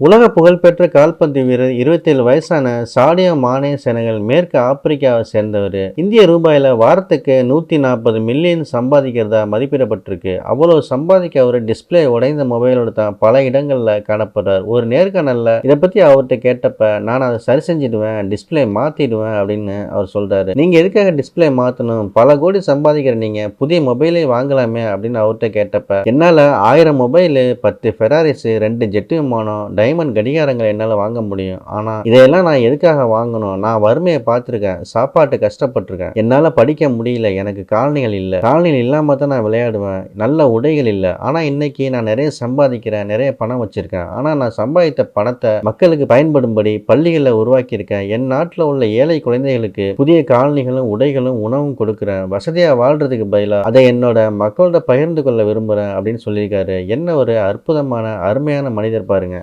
உலக புகழ்பெற்ற கால்பந்து வீரர் இருபத்தேழு வயசான சாடியோ மானே செனகல் மேற்கு ஆப்பிரிக்காவை சேர்ந்தவர். இந்திய ரூபாயில வாரத்துக்கு நூற்றி நாற்பது மில்லியன் சம்பாதிக்கிறதா மதிப்பிடப்பட்டிருக்கு. அவ்வளோ சம்பாதிக்க அவர் டிஸ்பிளே உடைந்த மொபைலோட தான் பல இடங்களில் காணப்படுறார். ஒரு நேர்காணலில் இதை பற்றி அவர்கிட்ட கேட்டப்ப நான் அதை சரி செஞ்சிடுவேன் டிஸ்பிளே மாற்றிடுவேன் அப்படின்னு அவர் சொல்கிறாரு நீங்கள் எதுக்காக டிஸ்பிளே மாற்றணும் பல கோடி சம்பாதிக்கிற நீங்கள் புதிய மொபைலே வாங்கலாமே அப்படின்னு அவர்கிட்ட கேட்டப்ப என்னால் ஆயிரம் மொபைலு பத்து ஃபெராரிஸு ரெண்டு ஜெட்டு விமானம் டைமண்ட் கடிகாரங்களை என்னால் வாங்க முடியும். ஆனால் இதையெல்லாம் நான் எதுக்காக வாங்கணும்? நான் வறுமையை பார்த்துருக்கேன். சாப்பாட்டு கஷ்டப்பட்டிருக்கேன். என்னால் படிக்க முடியல. எனக்கு காலணிகள் இல்லை. காலணிகள் இல்லாமல் தான் நான் விளையாடுவேன். நல்ல உடைகள் இல்லை. ஆனால் இன்னைக்கு நான் நிறைய சம்பாதிக்கிறேன். நிறைய பணம் வச்சுருக்கேன். ஆனால் நான் சம்பாதித்த பணத்தை மக்களுக்கு பயன்படும்படி பள்ளிகளில் உருவாக்கியிருக்கேன். என் நாட்டில் உள்ள ஏழை குழந்தைகளுக்கு புதிய காலணிகளும் உடைகளும் உணவும் கொடுக்குறேன். வசதியாக வாழ்கிறதுக்கு பதிலாக அதை என்னோட மக்களோட பகிர்ந்து கொள்ள விரும்புகிறேன் அப்படின்னு சொல்லியிருக்காரு. என்ன ஒரு அற்புதமான அருமையான மனிதர் பாருங்க.